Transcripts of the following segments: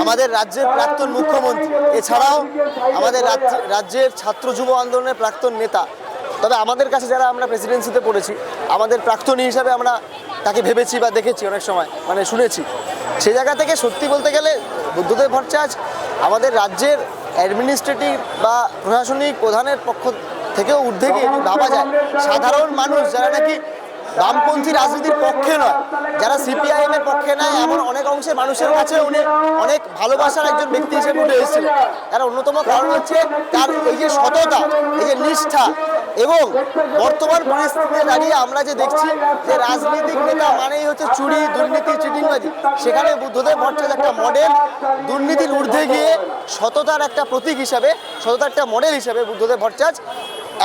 আমাদের রাজ্যের প্রাক্তন মুখ্যমন্ত্রী, এছাড়াও আমাদের রাজ্য- রাজ্যের ছাত্র যুব আন্দোলনের প্রাক্তন নেতা। তবে আমাদের কাছে যারা আমরা প্রেসিডেন্সিতে পড়েছি, আমাদের প্রাক্তনী হিসাবে আমরা তাকে ভেবেছি বা দেখেছি অনেক সময় মানে শুনেছি। সে জায়গা থেকে সত্যি বলতে গেলে বুদ্ধদেব ভট্টাচার্য আমাদের রাজ্যের অ্যাডমিনিস্ট্রেটিভ বা প্রশাসনিক প্রধানের পক্ষ থেকেও ঊর্ধ্বে গিয়ে ভাবা যায়, সাধারণ মানুষ যারা নাকি বামপন্থী রাজনীতির পক্ষে নয়। যারা সিপিআইএম এর পক্ষে নয়, এমন অনেক অংশের মানুষের কাছে উনি অনেক ভালোবাসার একজন ব্যক্তি হিসেবে উঠে এসেছিলেন তার অন্যতম কারণ হচ্ছে তার এই যে সততা, এই যে নিষ্ঠা এবং বর্তমান পরিস্থিতিতে দাঁড়িয়ে আমরা যে দেখছি যে রাজনৈতিক নেতা মানেই হচ্ছে চুরি, দুর্নীতি চিটিংবাজি সেখানে বুদ্ধদেব ভট্টাচার্য একটা মডেল দুর্নীতির ঊর্ধ্বে গিয়ে সততার একটা প্রতীক হিসাবে, সততার একটা মডেল হিসাবে বুদ্ধদেব ভট্টাচার্য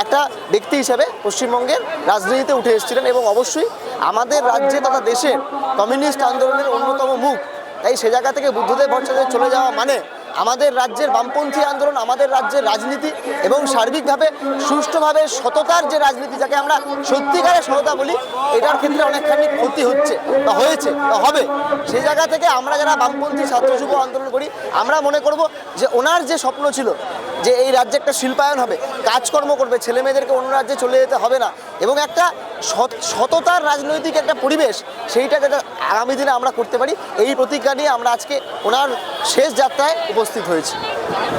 একটা ব্যক্তি হিসাবে পশ্চিমবঙ্গের রাজনীতিতে উঠে এসেছিলেন এবং অবশ্যই আমাদের রাজ্যে তথা দেশের কমিউনিস্ট আন্দোলনের অন্যতম মুখ। তাই সে জায়গা থেকে বুদ্ধদেব ভট্টাচার্য চলে যাওয়া মানে আমাদের রাজ্যের বামপন্থী আন্দোলন, আমাদের রাজ্যের রাজনীতি এবং সার্বিকভাবে সুষ্ঠুভাবে সততার যে রাজনীতি, যাকে আমরা সত্যিকারের সততা বলি, এটার ক্ষেত্রে অনেকখানি ক্ষতি হচ্ছে বা হয়েছে বা হবে। সেই জায়গা থেকে আমরা যারা বামপন্থী ছাত্র যুব আন্দোলন করি, আমরা মনে করব যে ওনার যে স্বপ্ন ছিল যে এই রাজ্যে একটা শিল্পায়ন হবে, কাজকর্ম করবে, ছেলে মেয়েদেরকে অন্য রাজ্যে চলে যেতে হবে না। এবং একটা সততার রাজনৈতিক একটা পরিবেশ, সেইটা যাতে আগামী দিনে আমরা করতে পারি, এই প্রতিজ্ঞা নিয়ে আমরা আজকে ওনার শেষ যাত্রায় উপস্থিত হয়েছি।